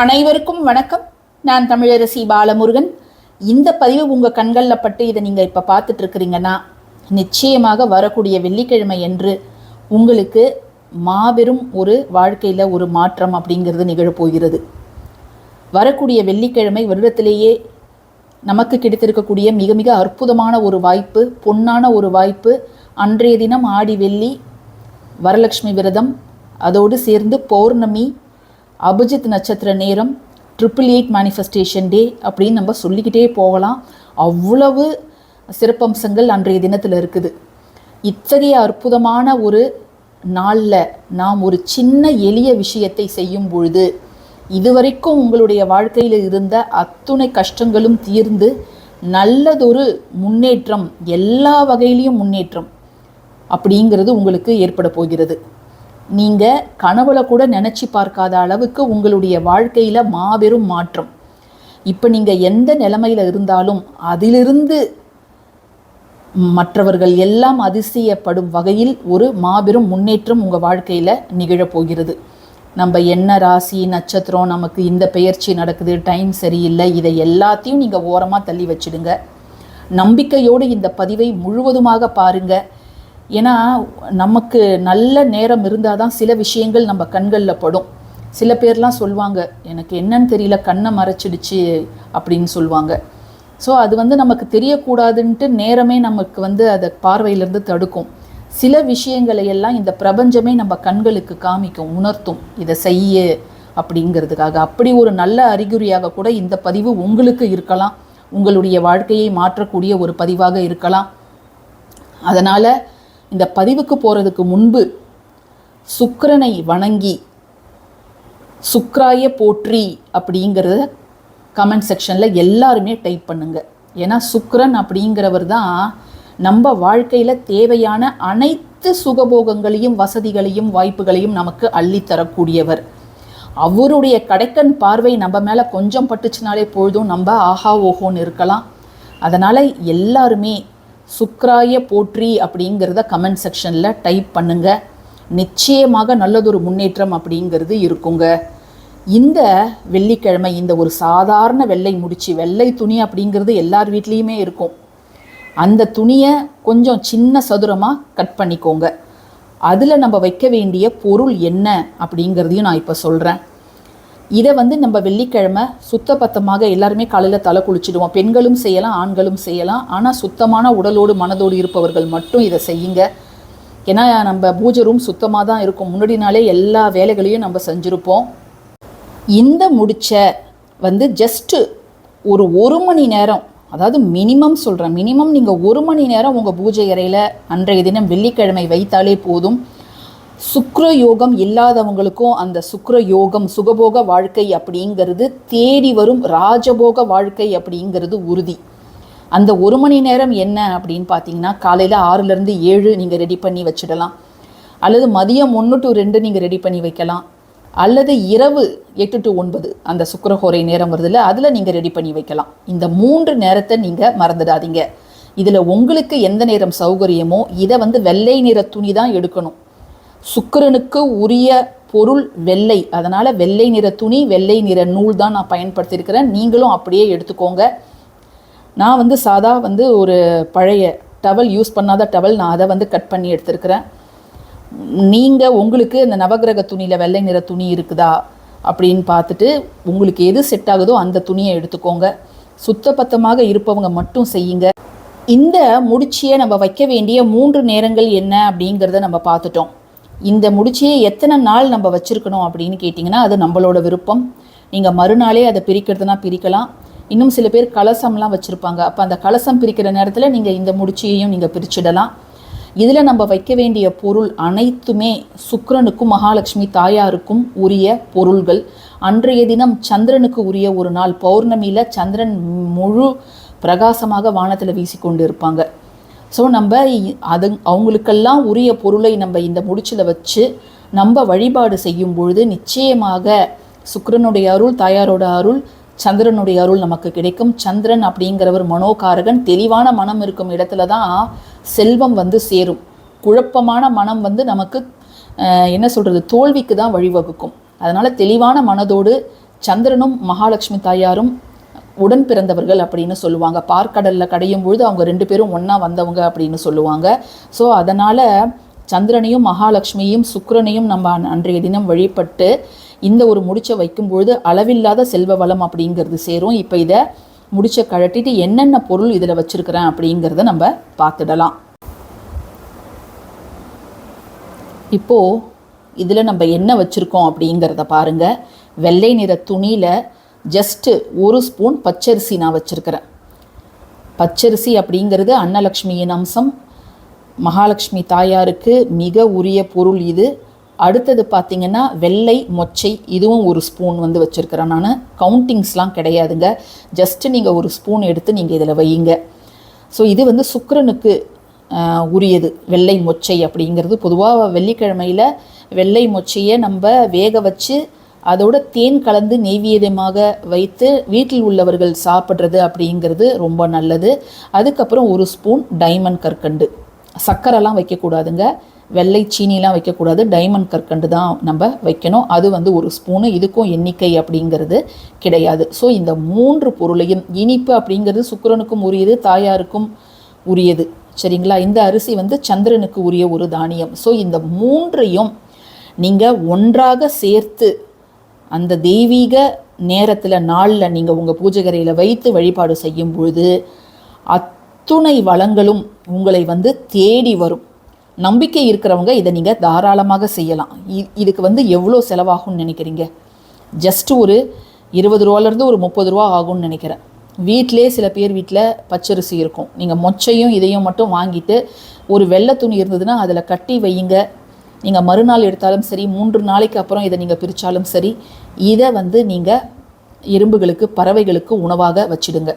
அனைவருக்கும் வணக்கம். நான் தமிழரசி பாலமுருகன். இந்த பதிவு உங்கள் கண்களில் பட்டு இதை நீங்கள் இப்போ பார்த்துட்டு இருக்கிறீங்கன்னா நிச்சயமாக வரக்கூடிய வெள்ளிக்கிழமை என்று உங்களுக்கு மாபெரும் ஒரு வாழ்க்கையில் ஒரு மாற்றம் அப்படிங்கிறது நிகழப்போகிறது வரக்கூடிய வெள்ளிக்கிழமை வருடத்திலேயே நமக்கு கிடைத்திருக்கக்கூடிய மிக மிக அற்புதமான ஒரு வாய்ப்பு பொன்னான ஒரு வாய்ப்பு அன்றைய தினம் ஆடி வெள்ளி வரலட்சுமி விரதம் அதோடு சேர்ந்து பௌர்ணமி அபிஜித் நட்சத்திர நேரம் ட்ரிபிள் எயிட் மேனிஃபெஸ்டேஷன் டே அப்படின்னு நம்ம சொல்லிக்கிட்டே போகலாம். அவ்வளவு சிறப்பம்சங்கள் அன்றைய தினத்தில் இருக்குது. இத்தகைய அற்புதமான ஒரு நாளில் நாம் ஒரு சின்ன எளிய விஷயத்தை செய்யும் பொழுது இதுவரைக்கும் உங்களுடைய வாழ்க்கையில் இருந்த அத்துணை கஷ்டங்களும் தீர்ந்து நல்லதொரு முன்னேற்றம் எல்லா வகையிலையும் முன்னேற்றம் அப்படிங்கிறது உங்களுக்கு ஏற்பட போகிறது. நீங்கள் கனவுல கூட நினச்சி பார்க்காத அளவுக்கு உங்களுடைய வாழ்க்கையில் மாபெரும் மாற்றம். இப்போ நீங்கள் எந்த நிலைமையில் இருந்தாலும் அதிலிருந்து மற்றவர்கள் எல்லாம் அதிசயப்படும் வகையில் ஒரு மாபெரும் முன்னேற்றம் உங்கள் வாழ்க்கையில் நிகழப்போகிறது நம்ம என்ன ராசி நட்சத்திரம் நமக்கு இந்த பெயர்ச்சி நடக்குது டைம் சரியில்லை இதை எல்லாத்தையும் நீங்கள் ஓரமாக தள்ளி வச்சிடுங்க. நம்பிக்கையோடு இந்த பதிவை முழுவதுமாக பாருங்கள் ஏன்னா நமக்கு நல்ல நேரம் இருந்தால் தான் சில விஷயங்கள் நம்ம கண்களில் படும். சில பேர்லாம் சொல்லுவாங்க எனக்கு என்னன்னு தெரியல கண்ணை மறைச்சிடுச்சு அப்படின்னு சொல்லுவாங்க ஸோ அது வந்து நமக்கு தெரியக்கூடாதுன்ட்டு நேரமே நமக்கு வந்து அதை பார்வையிலேருந்து தடுக்கும். சில விஷயங்களை எல்லாம் இந்த பிரபஞ்சமே நம்ம கண்களுக்கு காமிக்கும் உணர்த்தும். இதை செய்ய அப்படிங்கிறதுக்காக. அப்படி ஒரு நல்ல அறிகுறியாக கூட இந்த பதிவு உங்களுக்கு இருக்கலாம். உங்களுடைய வாழ்க்கையை மாற்றக்கூடிய ஒரு பதிவாக இருக்கலாம். அதனால் இந்த பதிவுக்கு போகிறதுக்கு முன்பு சுக்கரனை வணங்கி சுக்ராய போற்றி அப்படிங்கிறத கமெண்ட் செக்ஷனில் எல்லாருமே டைப் பண்ணுங்கள் ஏன்னா சுக்ரன் அப்படிங்கிறவர் தான் நம்ம வாழ்க்கையில் தேவையான அனைத்து சுகபோகங்களையும் வசதிகளையும் வாய்ப்புகளையும் நமக்கு அள்ளித்தரக்கூடியவர். அவருடைய கடைக்கன் பார்வை நம்ம மேலே கொஞ்சம் பட்டுச்சுனாலே பொழுதும் நம்ம ஆஹா ஓஹோன்னு இருக்கலாம். அதனால் எல்லாருமே சுக்ராய போற்றி அப்படிங்கிறத கமெண்ட் செக்ஷனில் டைப் பண்ணுங்க. நிச்சயமாக நல்லதொரு முன்னேற்றம் அப்படிங்கிறது இருக்குங்க. இந்த வெள்ளிக்கிழமை இந்த ஒரு சாதாரண வெள்ளை முடிச்சு வெள்ளை துணி அப்படிங்கிறது எல்லார் வீட்லேயுமே இருக்கும். அந்த துணியை கொஞ்சம் சின்ன சதுரமாக கட் பண்ணிக்கோங்க. அதில் நம்ம வைக்க வேண்டிய பொருள் என்ன அப்படிங்கிறதையும் நான் இப்போ சொல்கிறேன் இதை வந்து நம்ம வெள்ளிக்கிழமை சுத்தபத்தமாக எல்லாருமே காலையில் தலை குளிச்சிடுவோம். பெண்களும் செய்யலாம் ஆண்களும் செய்யலாம். ஆனால் சுத்தமான உடலோடு மனதோடு இருப்பவர்கள் மட்டும் இதை செய்யுங்க. ஏன்னா நம்ம பூஜை ரூம் சுத்தமாக தான் இருக்கும். முன்னாடி நாளே எல்லா வேலைகளையும் நம்ம செஞ்சுருப்போம். இந்த முடிச்ச வந்து ஜஸ்ட்டு ஒரு ஒரு மணி நேரம் அதாவது மினிமம் சொல்கிறேன் மினிமம் நீங்கள் ஒரு மணி நேரம் உங்கள் பூஜை அறையில் அன்றைய தினம் வெள்ளிக்கிழமை வைத்தாலே போதும். சுக்ர யோகம் இல்லாதவங்களுக்கும் அந்த சுக்ர யோகம் சுகபோக வாழ்க்கை அப்படிங்கிறது தேடி வரும் ராஜபோக வாழ்க்கை அப்படிங்கிறது உறுதி. அந்த ஒரு மணி நேரம் என்ன அப்படின்னு பார்த்தீங்கன்னா காலையில் ஆறுலேருந்து ஏழு நீங்கள் ரெடி பண்ணி வச்சிடலாம். அல்லது மதியம் ஒன்று டு ரெண்டு நீங்கள் ரெடி பண்ணி வைக்கலாம். அல்லது இரவு எட்டு டு ஒன்பது அந்த சுக்கரஹோரை நேரம் வருதுல்ல அதில் நீங்கள் ரெடி பண்ணி வைக்கலாம். இந்த மூன்று நேரத்தை நீங்கள் மறந்துடாதீங்க. இதில் உங்களுக்கு எந்த நேரம் சௌகரியமோ இதை வந்து வெள்ளை நிற துணி தான் எடுக்கணும். சுக்கிரனுக்கு உரிய பொருள் வெள்ளை. அதனால் வெள்ளை நிற துணி வெள்ளை நிற நூல் தான் நான் பயன்படுத்தியிருக்கிறேன். நீங்களும் அப்படியே எடுத்துக்கோங்க. நான் வந்து சாதா வந்து ஒரு பழைய டவல் யூஸ் பண்ணாத டவல் நான் அதை வந்து கட் பண்ணி எடுத்திருக்கிறேன். நீங்கள் உங்களுக்கு இந்த நவகிரக துணியில் வெள்ளை நிற துணி இருக்குதா அப்படின்னு பார்த்துட்டு உங்களுக்கு எது செட் ஆகுதோ அந்த துணியை எடுத்துக்கோங்க. சுத்தபத்தமாக இருப்பவங்க மட்டும் செய்யுங்க. இந்த முடிச்சியை நம்ம வைக்க வேண்டிய மூன்று நேரங்கள் என்ன அப்படிங்கிறத நம்ம பார்த்துட்டோம். இந்த முடிச்சியை எத்தனை நாள் நம்ம வச்சுருக்கணும் அப்படின்னு கேட்டிங்கன்னா அது நம்மளோட விருப்பம். நீங்கள் மறுநாளே அதை பிரிக்கிறதுனா பிரிக்கலாம். இன்னும் சில பேர் கலசம்லாம் வச்சுருப்பாங்க. அப்போ அந்த கலசம் பிரிக்கிற நேரத்தில் நீங்கள் இந்த முடிச்சியையும் நீங்கள் பிரிச்சிடலாம். இதில் நம்ம வைக்க வேண்டிய பொருள் அனைத்துமே சுக்கரனுக்கும் மகாலட்சுமி தாயாருக்கும் உரிய பொருள்கள். அன்றைய தினம் சந்திரனுக்கு உரிய ஒரு நாள் பௌர்ணமியில் சந்திரன் முழு பிரகாசமாக வானத்தில் வீசிக்கொண்டு இருப்பாங்க ஸோ நம்ம அது அவங்களுக்கெல்லாம் உரிய பொருளை நம்ம இந்த முடிச்சில் வச்சு நம்ம வழிபாடு செய்யும் பொழுது நிச்சயமாக சுக்கரனுடைய அருள் தாயாரோட அருள் சந்திரனுடைய அருள் நமக்கு கிடைக்கும். சந்திரன் அப்படிங்கிறவர் மனோகாரகன். தெளிவான மனம் இருக்கும் இடத்துல தான் செல்வம் வந்து சேரும். குழப்பமான மனம் வந்து நமக்கு என்ன சொல்கிறது தோல்விக்கு தான் வழிவகுக்கும். அதனால் தெளிவான மனதோடு சந்திரனும் மகாலட்சுமி தாயாரும் உடன் பிறந்தவர்கள் அப்படின்னு சொல்லுவாங்க. பார்க்கடலில் கடையும் பொழுது அவங்க ரெண்டு பேரும் ஒன்றா வந்தவங்க அப்படின்னு சொல்லுவாங்க. ஸோ அதனால் சந்திரனையும் மகாலட்சுமியும் சுக்கிரனையும் நம்ம அன்றைய தினம் வழிபட்டு இந்த ஒரு முடிச்சை வைக்கும்பொழுது அளவில்லாத செல்வ வளம் அப்படிங்கிறது சேரும். இப்போ இதை முடிச்சை கழட்டிட்டு என்னென்ன பொருள் இதில் வச்சுருக்கிறேன் அப்படிங்கிறத நம்ம பார்த்துடலாம். இப்போது இதில் நம்ம என்ன வச்சுருக்கோம் அப்படிங்கிறத பாருங்கள் வெள்ளை நிற துணியில் ஜஸ்ட்டு ஒரு ஸ்பூன் பச்சரிசி நான் வச்சுருக்கிறேன். பச்சரிசி அப்படிங்கிறது அன்னலக்ஷ்மியின் அம்சம். மகாலட்சுமி தாயாருக்கு மிக உரிய பொருள் இது. அடுத்தது பார்த்திங்கன்னா வெள்ளை மொச்சை இதுவும் ஒரு ஸ்பூன் வந்து வச்சுருக்கிறேன் நான். கவுண்டிங்ஸ்லாம் கிடையாதுங்க. ஜஸ்ட்டு நீங்கள் ஒரு ஸ்பூன் எடுத்து நீங்கள் இதில் வையுங்க. ஸோ இது வந்து சுக்கரனுக்கு உரியது. வெள்ளை மொச்சை அப்படிங்கிறது பொதுவாக வெள்ளிக்கிழமையில் வெள்ளை மொச்சையை நம்ம வேக வச்சு அதோட தேன் கலந்து நெய்வேதமாக வைத்து வீட்டில் உள்ளவர்கள் சாப்பிட்றது அப்படிங்கிறது ரொம்ப நல்லது. அதுக்கப்புறம் ஒரு ஸ்பூன் டைமண்ட் கற்கண்டு. சர்க்கரைலாம் வைக்கக்கூடாதுங்க. வெள்ளை சீனிலாம் வைக்கக்கூடாது. டைமண்ட் கற்கண்டு தான் நம்ம வைக்கணும். அது வந்து ஒரு ஸ்பூனு இதுக்கும் எண்ணிக்கை அப்படிங்கிறது கிடையாது. ஸோ இந்த மூன்று பொருளையும் இனிப்பு அப்படிங்கிறது சுக்கிரனுக்கும் உரியது தாயாருக்கும் உரியது. சரிங்களா? இந்த அரிசி வந்து சந்திரனுக்கு உரிய ஒரு தானியம். ஸோ இந்த மூன்றையும் நீங்கள் ஒன்றாக சேர்த்து அந்த தெய்வீக நேரத்தில் நாளில் நீங்கள் உங்கள் பூஜைகரையில் வைத்து வழிபாடு செய்யும் பொழுது அத்துணை வளங்களும் உங்களை வந்து தேடி வரும். நம்பிக்கை இருக்கிறவங்க இதை நீங்கள் தாராளமாக செய்யலாம். இ- இதுக்கு வந்து எவ்வளோ செலவாகும்னு நினைக்கிறீங்க? ஜஸ்ட் ஒரு இருபது ரூபாலேருந்து ஒரு முப்பது ரூபா ஆகும்னு நினைக்கிறேன். வீட்டிலே சில பேர் வீட்டில் பச்சரிசி இருக்கும். நீங்கள் மொச்சையும் இதையும் மட்டும் வாங்கிட்டு ஒரு வெள்ளை துணி இருந்ததுன்னா அதில் கட்டி வையுங்க. நீங்கள் மறுநாள் எடுத்தாலும் சரி மூன்று நாளைக்கு அப்புறம் இதை நீங்கள் பிரித்தாலும் சரி இதை வந்து நீங்கள் எறும்புகளுக்கு பறவைகளுக்கு உணவாக வச்சிடுங்க.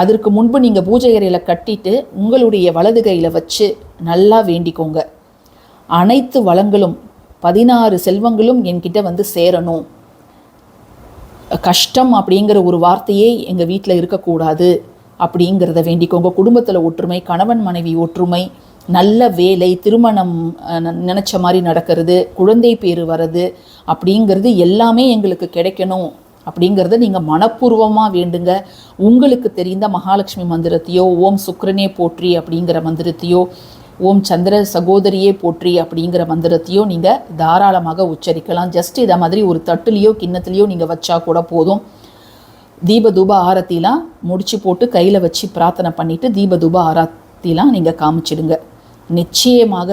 அதற்கு முன்பு நீங்கள் பூஜை அறையில் கட்டிட்டு உங்களுடைய வலது கையில் வச்சு நல்லா வேண்டிக்கோங்க. அனைத்து வளங்களும் பதினாறு செல்வங்களும் என்கிட்ட வந்து சேரணும். கஷ்டம் அப்படிங்கிற ஒரு வார்த்தையே எங்கள் வீட்டில் இருக்கக்கூடாது அப்படிங்கிறத வேண்டிக்கோங்க. குடும்பத்தில் ஒற்றுமை கணவன் மனைவி ஒற்றுமை நல்ல வேலை திருமணம் நினச்ச ந- மாதிரி நடக்கிறது குழந்தை பேர் வர்றது அப்படிங்கிறது எல்லாமே எங்களுக்கு கிடைக்கணும். அப்படிங்கிறத நீங்கள் மனப்பூர்வமாக வேண்டுங்க. உங்களுக்கு தெரிந்த மகாலட்சுமி மந்திரத்தையோ ஓம் சுக்கரனே போற்றி அப்படிங்கிற மந்திரத்தையோ ஓம் சந்திர சகோதரியே போற்றி அப்படிங்கிற மந்திரத்தையோ நீங்கள் தாராளமாக உச்சரிக்கலாம். ஜஸ்ட் இதை மாதிரி ஒரு தட்டுலேயோ கிண்ணத்துலேயோ நீங்கள் வச்சா கூட போதும். தீப தூப ஆரத்திலாம் முடிச்சு போட்டு கையில் வச்சு பிரார்த்தனை பண்ணிவிட்டு தீப தூப ஆரத்திலாம் நீங்கள் காமிச்சிடுங்க. நிச்சயமாக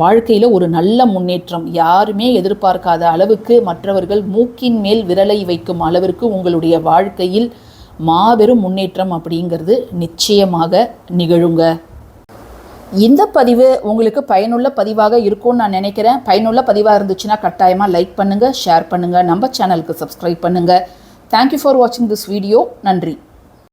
வாழ்க்கையில் ஒரு நல்ல முன்னேற்றம் யாருமே எதிர்பார்க்காத அளவுக்கு மற்றவர்கள் மூக்கின் மேல் விரலை வைக்கும் அளவிற்கு உங்களுடைய வாழ்க்கையில் மாபெரும் முன்னேற்றம் அப்படிங்கிறது நிச்சயமாக நிகழுங்க. இந்த பதிவு உங்களுக்கு பயனுள்ள பதிவாக இருக்கும்னு நான் நினைக்கிறேன். பயனுள்ள பதிவாக இருந்துச்சுன்னா கட்டாயமாக லைக் பண்ணுங்கள் ஷேர் பண்ணுங்கள் நம்ம சேனலுக்கு சப்ஸ்கிரைப் பண்ணுங்கள் தேங்க்யூ ஃபார் வாட்சிங் திஸ் வீடியோ நன்றி.